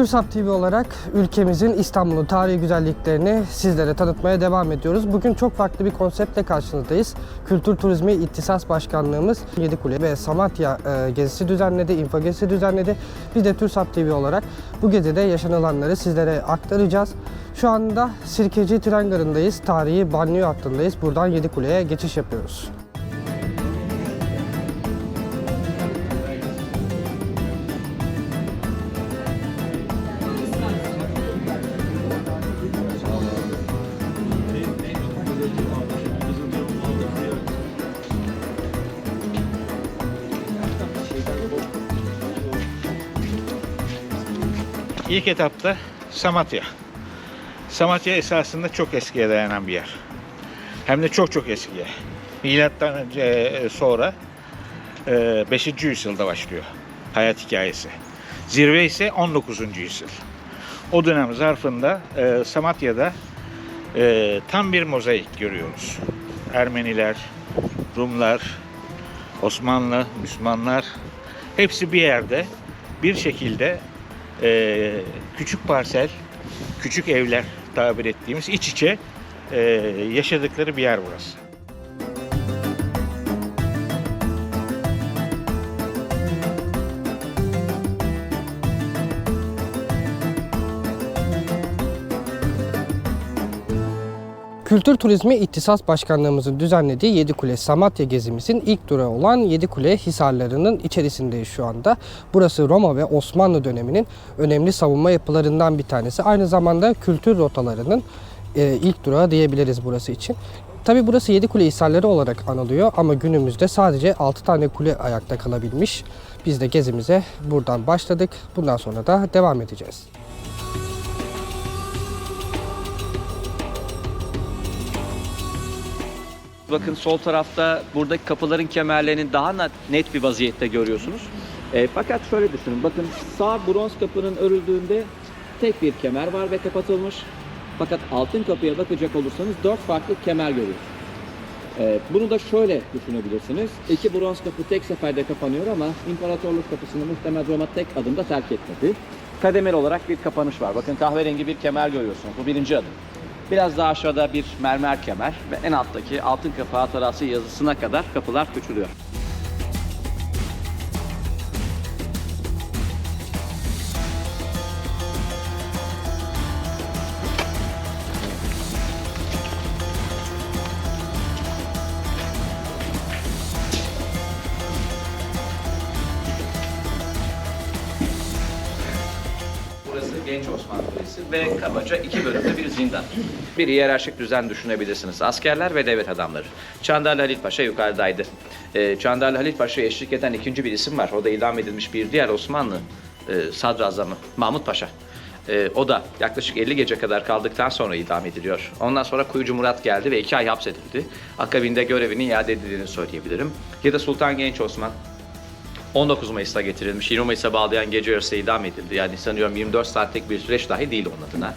TÜRSAP TV olarak ülkemizin İstanbul'un tarihi güzelliklerini sizlere tanıtmaya devam ediyoruz. Bugün çok farklı bir konseptle karşınızdayız. Kültür Turizmi İhtisas Başkanlığımız Yedikule ve Samatya e, gezisi düzenledi, info gezisi düzenledi. Biz de TÜRSAP TV olarak bu gezide yaşanılanları sizlere aktaracağız. Şu anda Sirkeci Tren Garı'ndayız. Tarihi banyo hattındayız. Buradan Yedikule'ye geçiş yapıyoruz. İlk etapta Samatya. Samatya esasında çok eskiye dayanan bir yer. Hem de çok çok eskiye. Milattan önce e, sonra 5. yüzyılda başlıyor hayat hikayesi. Zirve ise 19. yüzyıl. O dönem zarfında e, Samatya'da e, tam bir mozaik görüyoruz. Ermeniler, Rumlar, Osmanlı, Müslümanlar hepsi bir yerde bir şekilde e, küçük parsel, küçük evler tabir ettiğimiz iç içe e, yaşadıkları bir yer burası. Kültür Turizmi İhtisas Başkanlığımızın düzenlediği Yedikule Samatya gezimizin ilk durağı olan Yedikule Hisarları'nın içerisindeyiz şu anda. Burası Roma ve Osmanlı döneminin önemli savunma yapılarından bir tanesi. Aynı zamanda kültür rotalarının e, ilk durağı diyebiliriz burası için. Tabi burası Yedikule Hisarları olarak anılıyor ama günümüzde sadece 6 tane kule ayakta kalabilmiş. Biz de gezimize buradan başladık. Bundan sonra da devam edeceğiz. Bakın sol tarafta buradaki kapıların kemerlerini daha net- bir vaziyette görüyorsunuz. E, fakat şöyle düşünün. Bakın sağ bronz kapının örüldüğünde tek bir kemer var ve kapatılmış. Fakat altın kapıya bakacak olursanız dört farklı kemer görüyorsunuz. E, bunu da şöyle düşünebilirsiniz. İki bronz kapı tek seferde kapanıyor ama imparatorluk kapısını muhtemelen Roma tek adımda terk etmedi. Kademeli olarak bir kapanış var. Bakın kahverengi bir kemer görüyorsunuz. Bu birinci adım. Biraz daha aşağıda bir mermer kemer ve en alttaki altın kapı hatırası yazısına kadar kapılar küçülüyor. Genç Osmanlı Kulesi ve kabaca iki bölümde bir zindan. Bir hiyerarşik düzen düşünebilirsiniz. Askerler ve devlet adamları. Çandarlı Halil Paşa yukarıdaydı. Ee, Çandarlı Halil Paşa'ya eşlik eden ikinci bir isim var. O da idam edilmiş bir diğer Osmanlı e, sadrazamı Mahmut Paşa. Ee, o da yaklaşık 50 gece kadar kaldıktan sonra idam ediliyor. Ondan sonra Kuyucu Murat geldi ve iki ay hapsedildi. Akabinde görevinin iade edildiğini söyleyebilirim. Ya da Sultan Genç Osman 19 Mayıs'ta getirilmiş. 20 Mayıs'a bağlayan gece yarısı idam edildi. Yani sanıyorum 24 saatlik bir süreç dahi değil onun adına.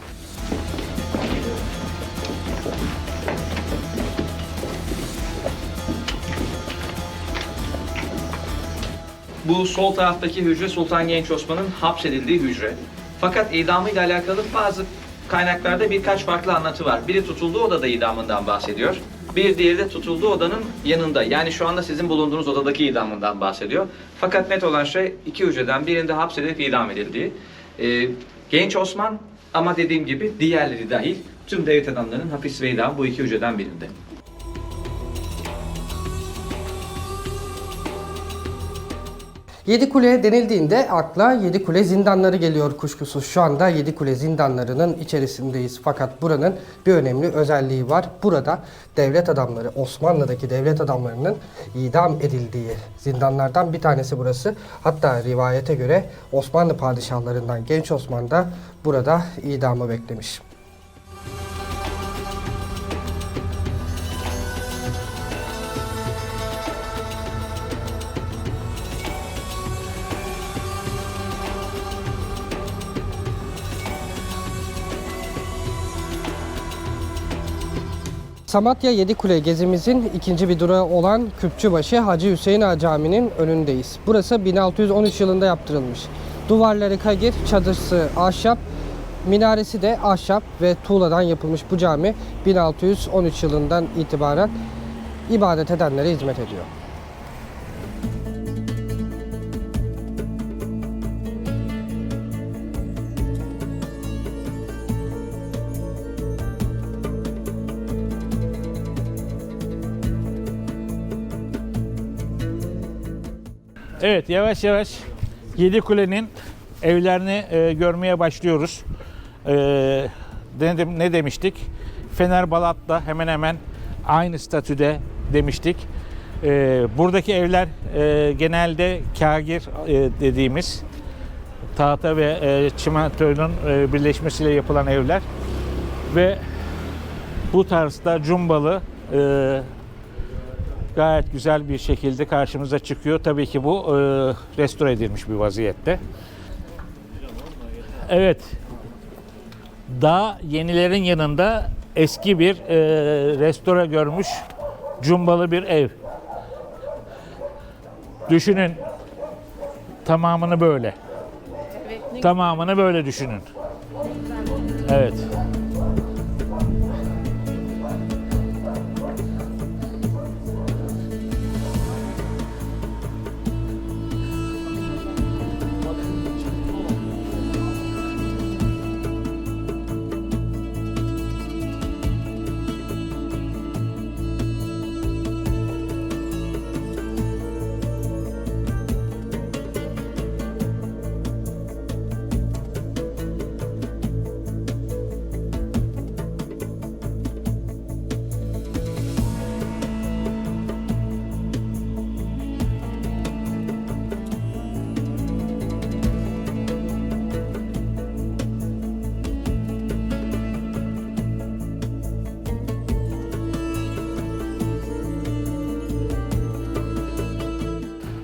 Bu sol taraftaki hücre Sultan Genç Osman'ın hapsedildiği hücre. Fakat idamıyla alakalı bazı kaynaklarda birkaç farklı anlatı var. Biri tutulduğu odada idamından bahsediyor. Bir diğeri de tutulduğu odanın yanında. Yani şu anda sizin bulunduğunuz odadaki idamından bahsediyor. Fakat net olan şey iki hücreden birinde hapsedilip idam edildiği. Ee, Genç Osman ama dediğim gibi diğerleri dahil tüm devlet adamlarının hapis ve idamı bu iki hücreden birinde. Yedikule denildiğinde akla Yedikule zindanları geliyor kuşkusuz. Şu anda Yedikule zindanlarının içerisindeyiz. Fakat buranın bir önemli özelliği var. Burada devlet adamları, Osmanlı'daki devlet adamlarının idam edildiği zindanlardan bir tanesi burası. Hatta rivayete göre Osmanlı padişahlarından Genç Osman da burada idamı beklemiş. Samatya Yedikule gezimizin ikinci bir durağı olan Küpçübaşı Hacı Hüseyin Ağa Camii'nin önündeyiz. Burası 1613 yılında yaptırılmış. Duvarları kagir, çadırsı ahşap, minaresi de ahşap ve tuğladan yapılmış bu cami 1613 yılından itibaren ibadet edenlere hizmet ediyor. Evet yavaş yavaş Yedi Kule'nin evlerini e, görmeye başlıyoruz. E, ne, ne demiştik? Fener Balat'la hemen hemen aynı statüde demiştik. E, buradaki evler e, genelde kagir e, dediğimiz tahta ve e, çimentonun e, birleşmesiyle yapılan evler ve bu tarzda cumbalı e, gayet güzel bir şekilde karşımıza çıkıyor. Tabii ki bu e, restore edilmiş bir vaziyette. Evet. Daha yenilerin yanında eski bir e, restore görmüş cumbalı bir ev. Düşünün tamamını böyle. Tamamını böyle düşünün. Evet.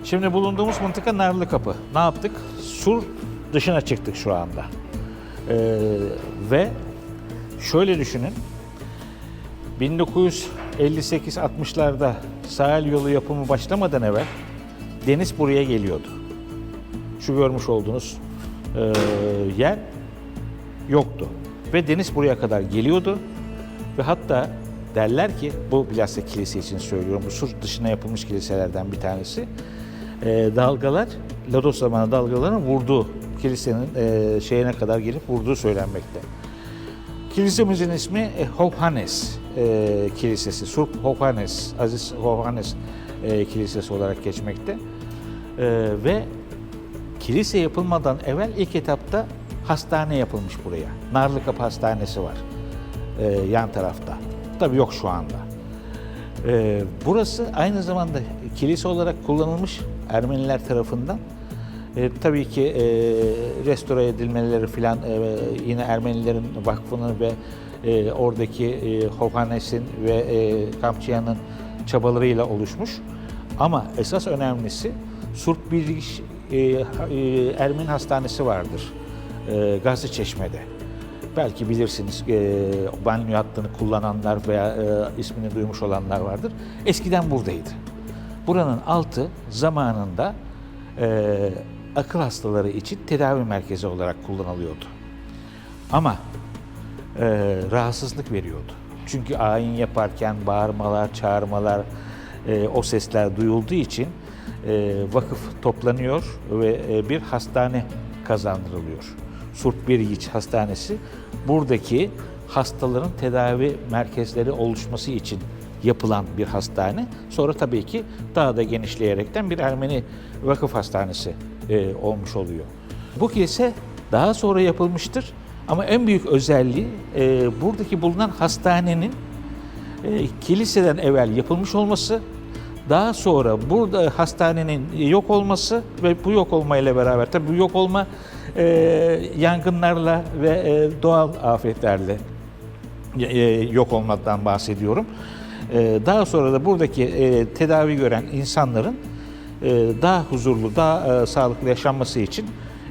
Şimdi bulunduğumuz mıntıka Narlı Kapı. Ne yaptık? Sur dışına çıktık şu anda. Ee, ve şöyle düşünün. 1958-60'larda sahil yolu yapımı başlamadan evvel deniz buraya geliyordu. Şu görmüş olduğunuz e, yer yoktu. Ve deniz buraya kadar geliyordu. Ve hatta derler ki, bu bilhassa kilise için söylüyorum, bu sur dışına yapılmış kiliselerden bir tanesi. E, dalgalar, Lodos zamanı dalgaların vurduğu, kilisenin e, şeyine kadar gelip vurduğu söylenmekte. Kilisemizin ismi e, Hovhannes e, Kilisesi, Surp Hovhannes, Aziz Hovhannes e, Kilisesi olarak geçmekte. E, ve kilise yapılmadan evvel ilk etapta hastane yapılmış buraya. Narlıkapı Hastanesi var e, yan tarafta. Tabii yok şu anda. E, burası aynı zamanda kilise olarak kullanılmış Ermeniler tarafından. E, tabii ki e, restore edilmeleri filan e, yine Ermenilerin vakfının ve e, oradaki e, Hovhannes'in ve e, Kamçıyan'ın çabalarıyla oluşmuş. Ama esas önemlisi Surp Bilgiç e, e, Ermeni Hastanesi vardır e, Gazlı Çeşme'de. Belki bilirsiniz e, banyo hattını kullananlar veya e, ismini duymuş olanlar vardır. Eskiden buradaydı. Buranın altı zamanında e, akıl hastaları için tedavi merkezi olarak kullanılıyordu. Ama e, rahatsızlık veriyordu. Çünkü ayin yaparken bağırmalar, çağırmalar, e, o sesler duyulduğu için e, vakıf toplanıyor ve e, bir hastane kazandırılıyor. Surp Birigiç Hastanesi buradaki hastaların tedavi merkezleri oluşması için yapılan bir hastane. Sonra tabii ki daha da genişleyerekten bir Ermeni vakıf hastanesi e, olmuş oluyor. Bu kilise daha sonra yapılmıştır ama en büyük özelliği e, buradaki bulunan hastanenin e, kiliseden evvel yapılmış olması, daha sonra burada hastanenin yok olması ve bu yok olmayla beraber tabii bu yok olma e, yangınlarla ve e, doğal afetlerle e, yok olmaktan bahsediyorum. E, daha sonra da buradaki e, tedavi gören insanların e, daha huzurlu, daha e, sağlıklı yaşanması için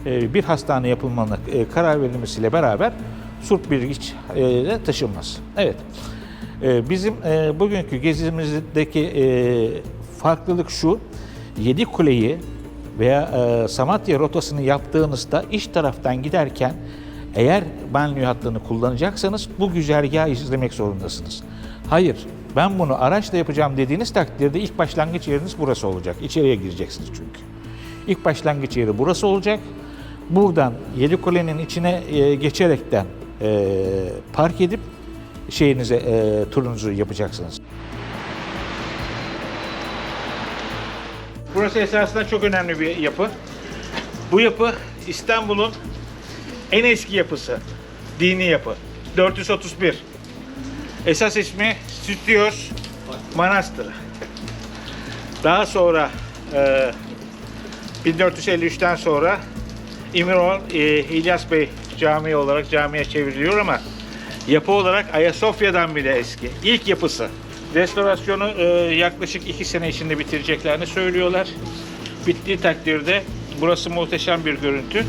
e, bir hastane yapılmanına e, karar verilmesiyle beraber Surp Bilgiç'e taşınması. Evet. E, bizim e, bugünkü gezimizdeki e, farklılık şu. Yedi Kule'yi veya e, Samatya rotasını yaptığınızda iç taraftan giderken eğer banliyö hattını kullanacaksanız bu güzergahı izlemek zorundasınız. Hayır, ben bunu araçla yapacağım dediğiniz takdirde ilk başlangıç yeriniz burası olacak. İçeriye gireceksiniz çünkü. İlk başlangıç yeri burası olacak. Buradan Yedikule'nin içine e, geçerekten e, park edip şeyinize e, turunuzu yapacaksınız. Burası esasında çok önemli bir yapı. Bu yapı İstanbul'un en eski yapısı. Dini yapı. 431. Esas ismi Stüdyos Manastırı. Daha sonra e, 1453'ten sonra İmirol e, İlyas Bey Camii olarak camiye çevriliyor ama yapı olarak Ayasofya'dan bile eski. İlk yapısı. Restorasyonu e, yaklaşık iki sene içinde bitireceklerini söylüyorlar. Bittiği takdirde burası muhteşem bir görüntü.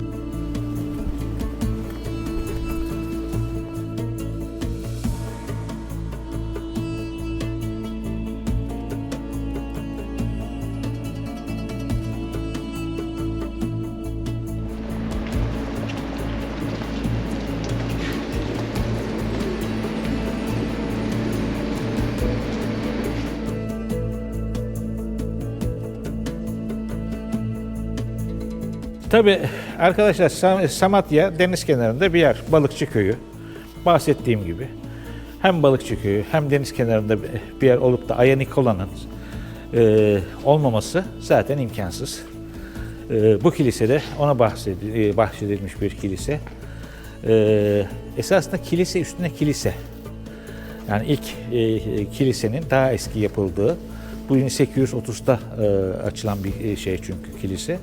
Tabii arkadaşlar Sam- Samatya deniz kenarında bir yer. Balıkçı köyü. Bahsettiğim gibi. Hem balıkçı köyü hem deniz kenarında bir yer olup da Aya Nikola'nın e, olmaması zaten imkansız. E, bu kilise de ona bahsedi- e, bahşedilmiş bir kilise. E, esasında kilise üstüne kilise. Yani ilk e, kilisenin daha eski yapıldığı, bu 1830'da e, açılan bir e, şey çünkü kilise.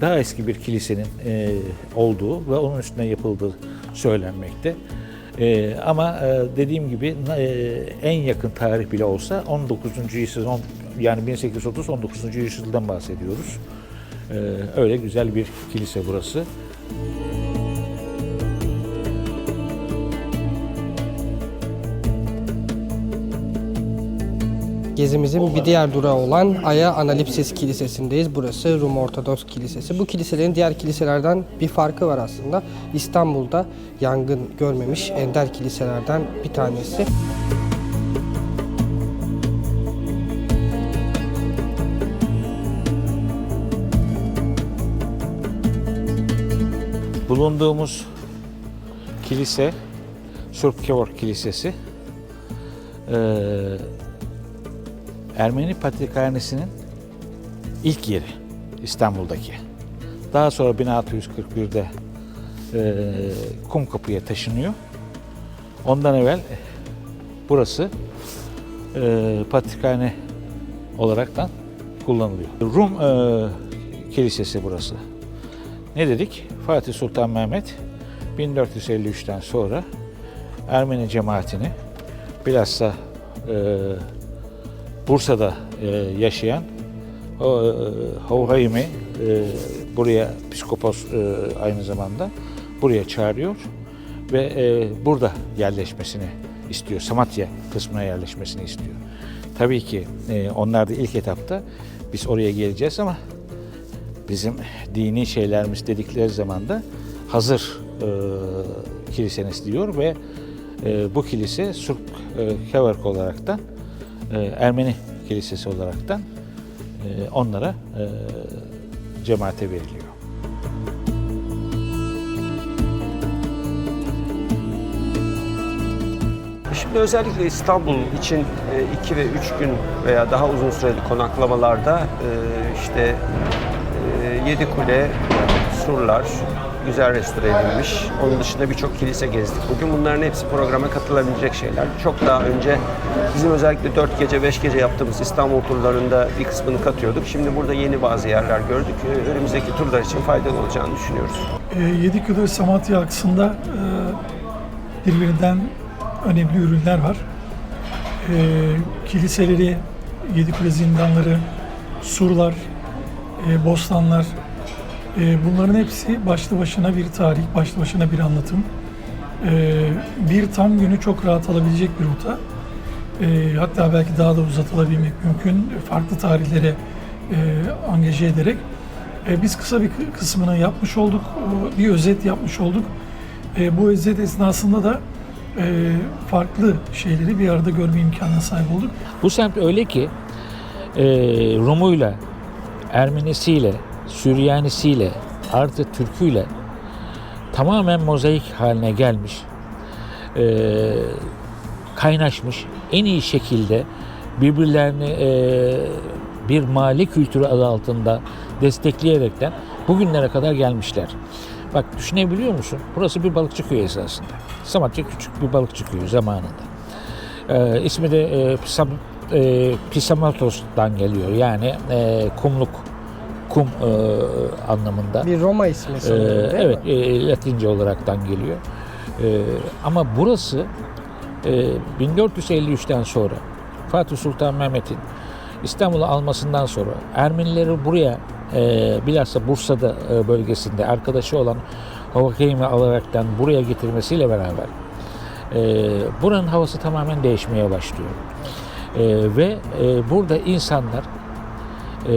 Daha eski bir kilisenin e, olduğu ve onun üstüne yapıldığı söylenmekte. E, ama e, dediğim gibi e, en yakın tarih bile olsa 19. yüzyıl, yani 1830-19. yüzyıldan bahsediyoruz. E, öyle güzel bir kilise burası. Gezimizin bir diğer durağı olan Aya Analipsis Kilisesi'ndeyiz. Burası Rum Ortodoks Kilisesi. Bu kiliselerin diğer kiliselerden bir farkı var aslında. İstanbul'da yangın görmemiş ender kiliselerden bir tanesi. Bulunduğumuz kilise Surp Kevor Kilisesi eee, Ermeni Patrikhanesi'nin ilk yeri İstanbul'daki. Daha sonra 1641'de eee Kumkapı'ya taşınıyor. Ondan evvel burası eee patrikhane olaraktan kullanılıyor. Rum eee, kilisesi burası. Ne dedik? Fatih Sultan Mehmet 1453'ten sonra Ermeni cemaatini bilhassa e, Bursa'da e, yaşayan o, e, Havhaimi e, buraya psikopos e, aynı zamanda buraya çağırıyor ve e, burada yerleşmesini istiyor. Samatya kısmına yerleşmesini istiyor. Tabii ki e, onlar da ilk etapta biz oraya geleceğiz ama bizim dini şeylerimiz dedikleri zaman da hazır e, kiliseniz diyor ve e, bu kilise Surp e, Keverk olaraktan Ermeni kilisesi olaraktan e, onlara e, cemaate veriliyor. Şimdi özellikle İstanbul için 2 ve 3 gün veya daha uzun süreli konaklamalarda e, işte e, yedi kule, surlar güzel restore edilmiş. Onun dışında birçok kilise gezdik. Bugün bunların hepsi programa katılabilecek şeyler. Çok daha önce bizim özellikle 4 gece 5 gece yaptığımız İstanbul turlarında bir kısmını katıyorduk. Şimdi burada yeni bazı yerler gördük. E, Önümüzdeki turlar için faydalı olacağını düşünüyoruz. E, Yedikule Samatya aksında e, birbirinden önemli ürünler var. E, kiliseleri, Yedikule zindanları, surlar, e, bostanlar, bunların hepsi başlı başına bir tarih, başlı başına bir anlatım. E, bir tam günü çok rahat alabilecek bir rota. E, hatta belki daha da uzatılabilmek mümkün. Farklı tarihlere e, angaje ederek. Biz kısa bir kı- kısmını yapmış olduk, bir özet yapmış olduk. Bu özet esnasında da e, farklı şeyleri bir arada görme imkanına sahip olduk. Bu semt öyle ki e, Rumuyla, Ermenisiyle, Süryanisiyle, artı Türküyle tamamen mozaik haline gelmiş. E, kaynaşmış. En iyi şekilde birbirlerini e, bir mahalle kültürü adı altında destekleyerekten bugünlere kadar gelmişler. Bak düşünebiliyor musun? Burası bir balıkçı köyü esasında. Samatya küçük bir balıkçı köyü zamanında. Ee, ismi de e, e, Pisamatos'tan geliyor. Yani e, kumluk, kum e, anlamında. Bir Roma ismi Ee, sanırım değil evet, mi? e, Latince olaraktan geliyor. Ee, ama burası e, 1453'ten sonra Fatih Sultan Mehmet'in İstanbul'u almasından sonra Ermenileri buraya e, bilhassa Bursa'da e, bölgesinde arkadaşı olan Havakeymi alaraktan buraya getirmesiyle beraber e, buranın havası tamamen değişmeye başlıyor. E, ve e, burada insanlar e,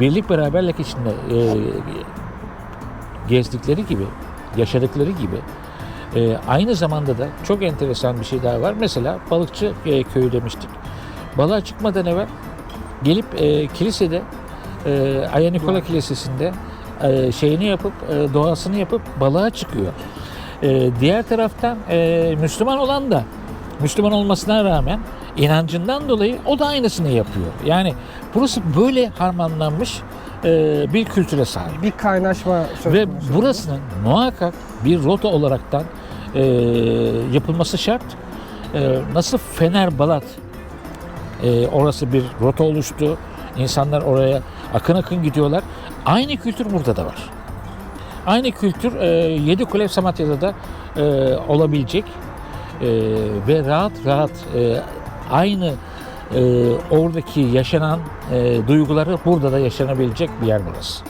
birlik beraberlik içinde e, gezdikleri gibi, yaşadıkları gibi e, aynı zamanda da çok enteresan bir şey daha var. Mesela balıkçı e, köyü demiştik. Balığa çıkmadan evvel gelip e, kilisede e, Aya Nikola Kilisesi'nde e, şeyini yapıp e, doğasını yapıp balığa çıkıyor. E, diğer taraftan e, Müslüman olan da Müslüman olmasına rağmen inancından dolayı o da aynısını yapıyor. Yani burası böyle harmanlanmış e, bir kültüre sahip. Bir kaynaşma söz Ve konusu. burasının muhakkak bir rota olaraktan e, yapılması şart. E, nasıl Fener Balat e, orası bir rota oluştu. İnsanlar oraya akın akın gidiyorlar. Aynı kültür burada da var. Aynı kültür e, Yedikule Samatya'da da e, olabilecek. E, ve rahat rahat e, aynı e, oradaki yaşanan e, duyguları burada da yaşanabilecek bir yer burası.